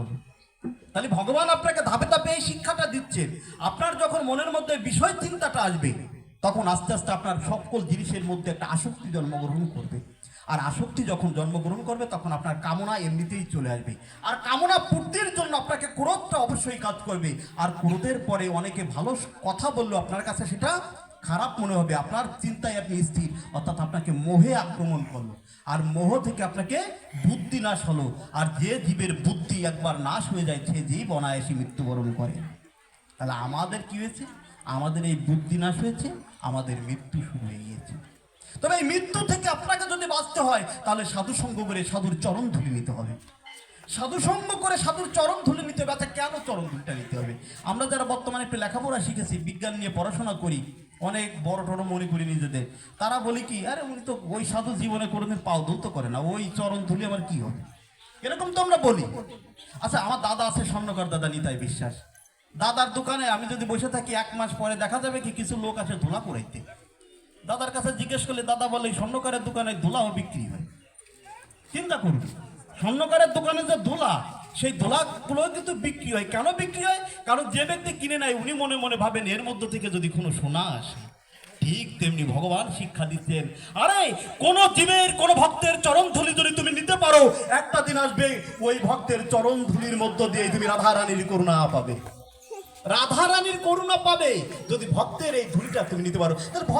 করো তাহলে ভগবান আপনাকে ধাপে ধাপে এই শিক্ষাটা দিচ্ছেন। আপনার যখন মনের মধ্যে বিষয় চিন্তাটা আসবে, তখন আস্তে আস্তে আপনার সকল জিনিসের মধ্যে একটা আসক্তি জন্মগ্রহণ করবে। আর আসক্তি যখন জন্মগ্রহণ করবে, তখন আপনার কামনা এমনিতেই চলে আসবে। আর কামনা পূর্তির জন্য আপনাকে ক্রোধটা অবশ্যই কাজ করবে। আর ক্রোধের পরে অনেকে ভালো কথা বলল আপনার কাছে সেটা খারাপ মনে হবে, আপনার চিন্তায় আপনি স্থির, অর্থাৎ আপনাকে মোহে আক্রমণ করল। আর মোহ থেকে আপনাকে বুদ্ধি নাশ হলো, আর যে জীবের বুদ্ধি একবার নাশ হয়ে যায়, সে জীব অনায়াসী মৃত্যুবরণ করে। তাহলে আমাদের কি হয়েছে? আমাদের এই বুদ্ধি নাশ হয়েছে, আমাদের মৃত্যু শুরু হয়ে গিয়েছে। তবে এই মৃত্যু থেকে আপনাকে যদি বাঁচতে হয়, তাহলে সাধু সঙ্গ করে সাধুর চরণ ধুলে নিতে হবে। সাধু সঙ্গ করে সাধুর চরণ ধুলে নিতে হবে আচ্ছা কেন চরণ ধুলটা নিতে হবে? আমরা যারা বর্তমানে একটু লেখাপড়া শিখেছি, বিজ্ঞান নিয়ে পড়াশোনা করি অনেক বড় টড় মনে করি নিজেদের। তারা বলি কি, আরে উনি তো ওই সাধু জীবনে কোনোদিন পাও ধুলতে করে না, ওই চরণ ধুলে আমার কি হবে? এরকম তো আমরা বলি। আচ্ছা আমার দাদা আছে স্বর্ণকার দাদা নিতাই বিশ্বাস। দাদার দোকানে আমি যদি বসে থাকি, এক মাস পরে দেখা যাবে কি কিছু লোক আসে ধুলা পড়াইতে। দাদার কাছে জিজ্ঞেস করলে দাদা বলে, স্বর্ণকারের দোকানে ধুলাও বিক্রি হয়। চিন্তা করুন, স্বর্ণকারের দোকানে যে ধুলা সেই ধুলাগুলো কিন্তু বিক্রি হয়। কেন বিক্রি হয়? কারণ যে ব্যক্তি কিনে নেয়, উনি মনে মনে ভাবেন এর মধ্য থেকে যদি কোনো সোনা আসে, ঠিক তেমনি ভগবান শিক্ষা দিচ্ছেন। আরে, কোন জীবের, কোন ভক্তের চরণ ধুলি যদি তুমি নিতে পারো, একটা দিন আসবে, ওই ভক্তের চরণ ধুলির মধ্য দিয়ে তুমি রাধা রানীর করুণা পাবে। রাধা রানীর করুণা পাবে। যদি ভক্তের এই ধুলিটা তুমি নিতে পারো, তাহলে ভক্ত